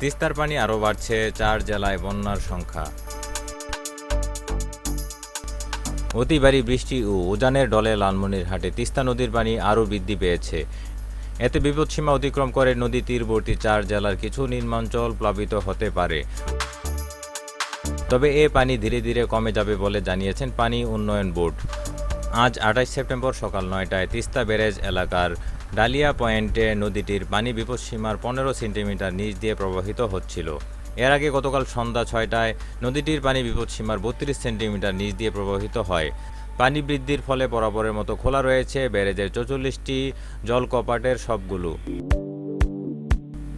তিস্তার পানি আরও বাড়ছে চার জেলায় বন্যার সংখ্যা। অতি ভারী বৃষ্টি ও উজানের ডলে লালমনিরহাটে তিস্তা নদীর পানি আরও বৃদ্ধি পেয়েছে। এতে বিপদসীমা অতিক্রম করে নদী তীরবর্তী চার জেলার কিছু নিম্নাঞ্চল প্লাবিত হতে পারে। তবে এ পানি ধীরে ধীরে কমে যাবে বলে জানিয়েছেন পানি উন্নয়ন বোর্ড। আজ আঠাশ সেপ্টেম্বর সকাল নয়টায় তিস্তা ব্যারেজ এলাকার ডালিয়া পয়েন্টে নদীটির পানি বিপদসীমার পনেরো সেন্টিমিটার নিচ দিয়ে প্রবাহিত হচ্ছিল। এর আগে গতকাল সন্ধ্যা ছয়টায় নদীটির পানি বিপদসীমার বত্রিশ সেন্টিমিটার নিচ দিয়ে প্রবাহিত হয়। পানি বৃদ্ধির ফলে বরাবরের মতো খোলা রয়েছে ব্যারেজের চৌচল্লিশটি জলকপাটের সবগুলো।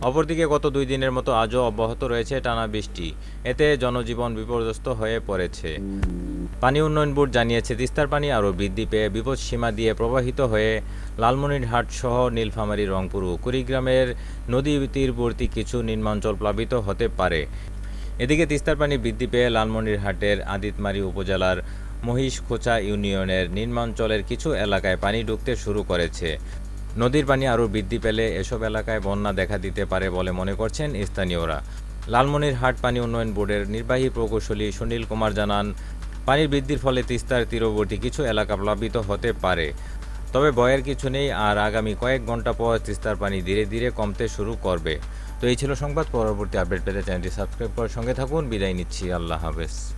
অপরদিকে গত দুই দিনের মতো আজও অব্যাহত রয়েছে টানা বৃষ্টি। এতে জনজীবন বিপর্যস্ত হয়ে পড়েছে। পানি উন্নয়ন বোর্ড জানিয়েছে, তিস্তার পানি আরও বৃদ্ধি পেয়ে বিপদ সীমা দিয়ে প্রবাহিত হয়ে লালমনিরহাট সহ নীলফামারী, রংপুর ও কুড়িগ্রামের নদী তীরবর্তী কিছু নিম্নাঞ্চল প্লাবিত হতে পারে। এদিকে তিস্তার পানি বৃদ্ধি পেয়ে লালমনিরহাটের আদিতমারি উপজেলার মহিষখোচা ইউনিয়নের নিম্নাঞ্চলের কিছু এলাকায় পানি ঢুকতে শুরু করেছে। নদীর পানি আরও বৃদ্ধি পেলে এসব এলাকায় বন্যা দেখা দিতে পারে বলে মনে করছেন স্থানীয়রা। লালমনিরহাট পানি উন্নয়ন বোর্ডের নির্বাহী প্রকৌশলী সুনীল কুমার জানান, পানির বৃদ্ধির ফলে তিস্তার তীরবর্তী কিছু এলাকা প্লাবিত হতে পারে। তবে ভয়ের কিছু নেই আর আগামী কয়েক ঘণ্টা পর তিস্তার পানি ধীরে ধীরে কমতে শুরু করবে। তো এই ছিল সংবাদ, পরবর্তী আপডেট পেতে চ্যানেলটি সাবস্ক্রাইব করার সঙ্গে থাকুন। বিদায় নিচ্ছি। আল্লাহ হাফেজ।